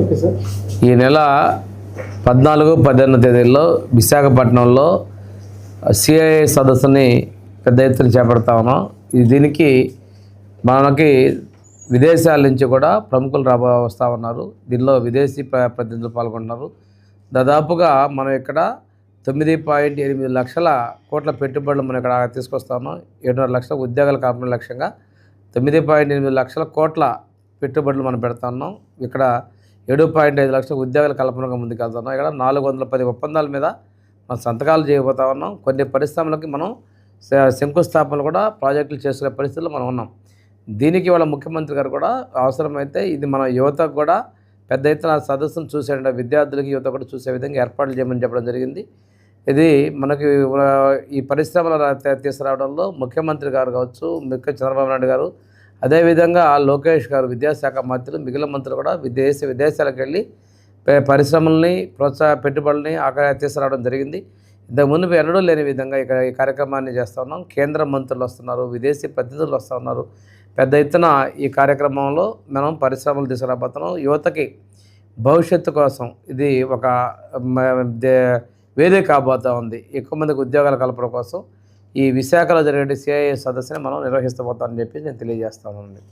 Okay sir. ఈ నెల పద్నాలుగు పద్దెనిమిది తేదీల్లో విశాఖపట్నంలో సిఐఏ సదస్సుని పెద్ద ఎత్తున చేపడతా ఉన్నాం. దీనికి మనకి విదేశాల నుంచి కూడా ప్రముఖులు రాబో వస్తూ ఉన్నారు. దీనిలో విదేశీ ప్ర- ప్రతినిధులు పాల్గొంటున్నారు. దాదాపుగా మనం ఇక్కడ తొమ్మిది పాయింట్ ఎనిమిది లక్షల కోట్ల పెట్టుబడులు మనం ఇక్కడ తీసుకొస్తా ఉన్నాం. ఏడున్నర లక్షల ఉద్యోగాల కల్పన లక్ష్యంగా తొమ్మిది పాయింట్ ఎనిమిది లక్షల కోట్ల పెట్టుబడులు మనం పెడతా ఉన్నాం. ఇక్కడ ఏడు పాయింట్ ఐదు లక్షల ఉద్యోగాల కల్పనగా ముందుకెళ్తున్నాం. ఇక్కడ నాలుగు వందల పది ఒప్పందాల మీద మనం సంతకాలు చేయబోతా ఉన్నాం. కొన్ని పరిశ్రమలకి మనం శ- శంకుస్థాపనలు కూడా ప్రాజెక్టులు చేసుకునే పరిస్థితుల్లో మనం ఉన్నాం. దీనికి వాళ్ళ ముఖ్యమంత్రి గారు కూడా అవసరమైతే ఇది మన యువతకు కూడా పెద్ద ఎత్తున సదస్సును చూసేట విద్యార్థులకి యువత కూడా చూసే విధంగా ఏర్పాట్లు చేయమని చెప్పడం జరిగింది. ఇది మనకి ఈ పరిశ్రమల తీసుకురావడంలో ముఖ్యమంత్రి గారు కావచ్చు ముఖ్య చంద్రబాబు నాయుడు గారు అదేవిధంగా లోకేష్ గారు విద్యాశాఖ మంత్రులు మిగిలిన మంత్రులు కూడా విదేశ విదేశాలకు వెళ్ళి పరిశ్రమల్ని ప్రోత్సాహ పెట్టుబడుల్ని అక్కడ తీసుకురావడం జరిగింది. ఇంతకుముందు ఎన్నడూ లేని విధంగా ఇక్కడ ఈ కార్యక్రమాన్ని చేస్తూ ఉన్నాం. కేంద్ర మంత్రులు వస్తున్నారు విదేశీ ప్రతినిధులు వస్తూ ఉన్నారు. పెద్ద ఎత్తున ఈ కార్యక్రమంలో మనం పరిశ్రమలు తీసుకురాబోతున్నాం. యువతకి భవిష్యత్తు కోసం ఇది ఒక వేదిక కాబోతూ ఉంది. ఎక్కువ మందికి ఉద్యోగాల కల్పన కోసం ఈ విశాఖలో జరిగే సిఐఏ సదస్సుని మనం నిర్వహిస్తబోతామని చెప్పి నేను తెలియజేస్తానండి